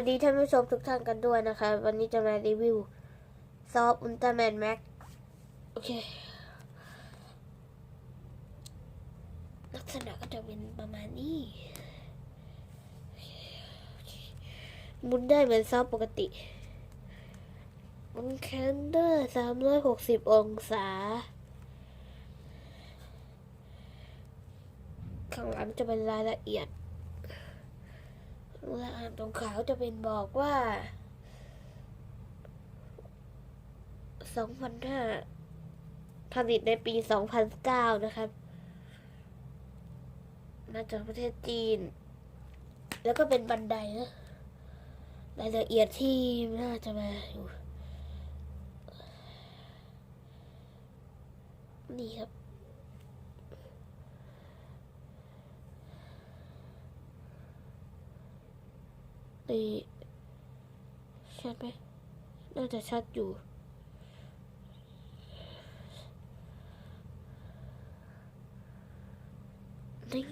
วัสดีท่านผู้ชมทุกท่านกันด้วยนะคะ วันนี้จะมารีวิว ซอฟอุลตร้าแมนแม็กโอเค ลักษณะก็จะเป็นประมาณนี้ มุนได้เหมือนซอฟปกติมุนแคนเดอร์สามร้อยหกสิบองศา ข้างหลังจะเป็นรายละเอียด และอ่านตรงขาวจะเป็นบอกว่า2005ผลิตในปี 2009 นะครับมาจากประเทศจีน แล้วก็เป็นบันไดนะรายละเอียดที่น่าจะมาอยู่นี่ครับ นี่ชัดไหมน่าจะชัดอยู่นี่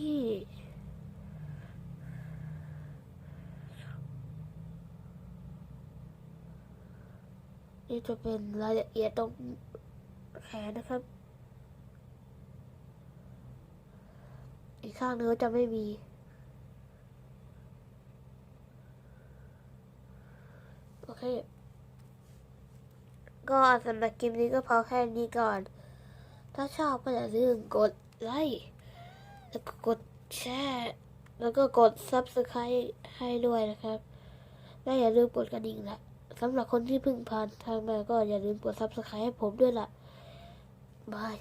นี่จะเป็นรายละเอียดตรงแขนนะครับ อีกข้างนึงก็จะไม่มี เคก็สำหรับคลิปนี้ก็พอแค่นี้ก่อน ถ้าชอบก็อย่าลืมกดไลค์แล้วก็กดแชร์แล้วก็กด Subscribe ให้ด้วยนะครับ และอย่าลืมกดกระดิ่งละสำหรับคนที่เพิ่งผ่านทางมาก็อย่าลืมกด Subscribe ให้ผมด้วยล่ะบาย